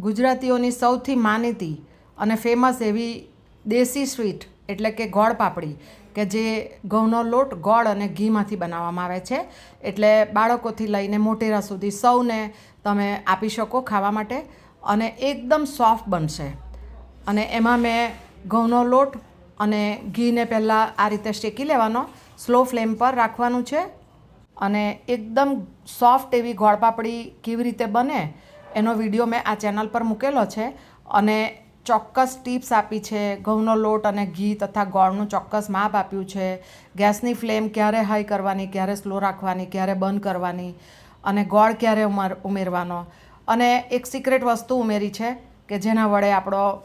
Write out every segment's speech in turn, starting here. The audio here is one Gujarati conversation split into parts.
ગુજરાતીઓની સૌથી માનીતી અને ફેમસ એવી દેશી સ્વીટ એટલે કે ગોળ પાપડી, કે જે ઘઉંનો લોટ ગોળ અને ઘીમાંથી બનાવવામાં આવે છે. એટલે બાળકોથી લઈને મોટેરા સુધી સૌને તમે આપી શકો ખાવા માટે અને એકદમ સોફ્ટ બનશે. અને એમાં મેં ઘઉંનો લોટ અને ઘીને પહેલાં આ રીતે શેકી લેવાનો સ્લો ફ્લેમ પર રાખવાનું છે. અને એકદમ સોફ્ટ એવી ગોળપાપડી કેવી રીતે બને એનો વીડિયો મેં આ ચેનલ પર મૂકેલો છે અને ચોક્કસ ટિપ્સ આપી છે, ઘઉંનો લોટ અને ઘી તથા ગોળનું ચોક્કસ માપ આપ્યું છે, ગેસની ફ્લેમ ક્યારે હાઈ કરવાની, ક્યારે સ્લો રાખવાની, ક્યારે બંધ કરવાની અને ગોળ ક્યારે ઉમર, ઉમેરવાનો. અને એક સિક્રેટ વસ્તુ ઉમેરી છે કે જેના વડે આપણો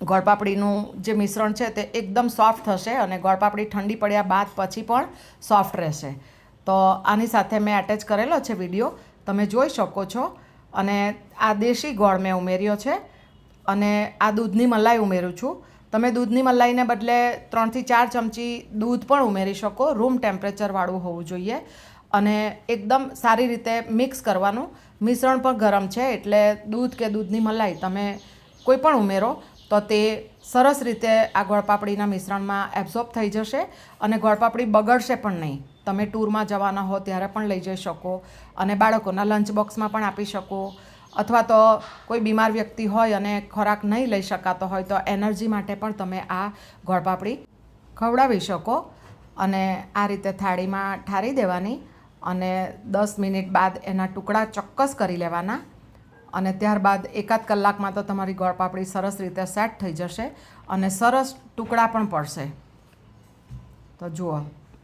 ગોળપાપડીનું જે મિશ્રણ છે તે એકદમ સોફ્ટ થશે અને ગોળપાપડી ઠંડી પડ્યા બાદ પછી પણ સોફ્ટ રહેશે. તો આની સાથે મેં એટેચ કરેલો છે વીડિયો. તમે જોઈ શકો છો. અને આ દેશી ગોળ મેં ઉમેર્યો છે અને આ દૂધની મલાઈ ઉમેરું છું. તમે દૂધની મલાઈને બદલે ત્રણથી ચાર ચમચી દૂધ પણ ઉમેરી શકો, રૂમ ટેમ્પરેચરવાળું હોવું જોઈએ અને એકદમ સારી રીતે મિક્સ કરવાનું. મિશ્રણ પણ ગરમ છે એટલે દૂધ કે દૂધની મલાઈ તમે કોઈ પણ ઉમેરો. તો તે સરસ રીતે આ ગોળપાપડીના મિશ્રણમાં એબ્ઝોર્બ થઈ જશે અને ગોળપાપડી બગડશે પણ નહીં. તમે ટૂરમાં જવાના હો ત્યારે પણ લઈ જઈ શકો અને બાળકોના લંચ બોક્સમાં પણ આપી શકો. અથવા તો કોઈ બીમાર વ્યક્તિ હોય અને ખોરાક નહીં લઈ શકાતો હોય તો એનર્જી માટે પણ તમે આ ગોળપાપડી ખવડાવી શકો અને આ રીતે થાળીમાં ઠારી દેવાની અને દસ મિનિટ બાદ એના ટુકડા ચોક્કસ કરી લેવાના. અને ત્યારબાદ એકાદ કલાકમાં તો તમારી ગોળપાપડી સરસ રીતે સેટ થઈ જશે અને સરસ ટુકડા પણ પડશે. તો જુઓ,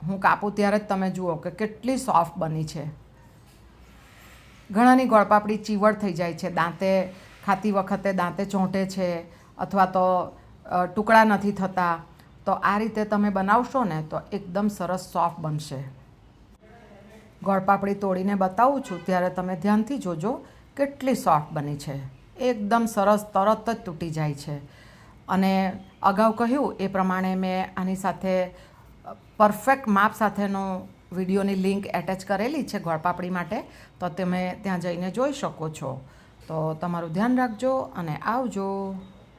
હું કાપું ત્યારે જ તમે જુઓ કે કેટલી સોફ્ટ બની છે. ઘણાની ગોળપાપડી ચીવડ થઈ જાય છે, દાંતે ખાતી વખતે દાંતે ચોંટે છે અથવા તો ટુકડા નથી થતા. તો આ રીતે તમે બનાવશો ને તો એકદમ સરસ સોફ્ટ બનશે. ગોળપાપડી તોડીને બતાવું છું, ત્યારે તમે ધ્યાનથી જોજો કેટલી સોફ્ટ બની છે. એકદમ સરસ તરત જ તૂટી જાય છે. અને અગાઉ કહ્યું એ પ્રમાણે મેં આની સાથે પરફેક્ટ માપ સાથેનો વિડીયોની લિંક એટેચ કરેલી છે ગોળપાપડી માટે, તો તમે ત્યાં જઈને જોઈ શકો છો. તો તમારું ધ્યાન રાખજો અને આવજો.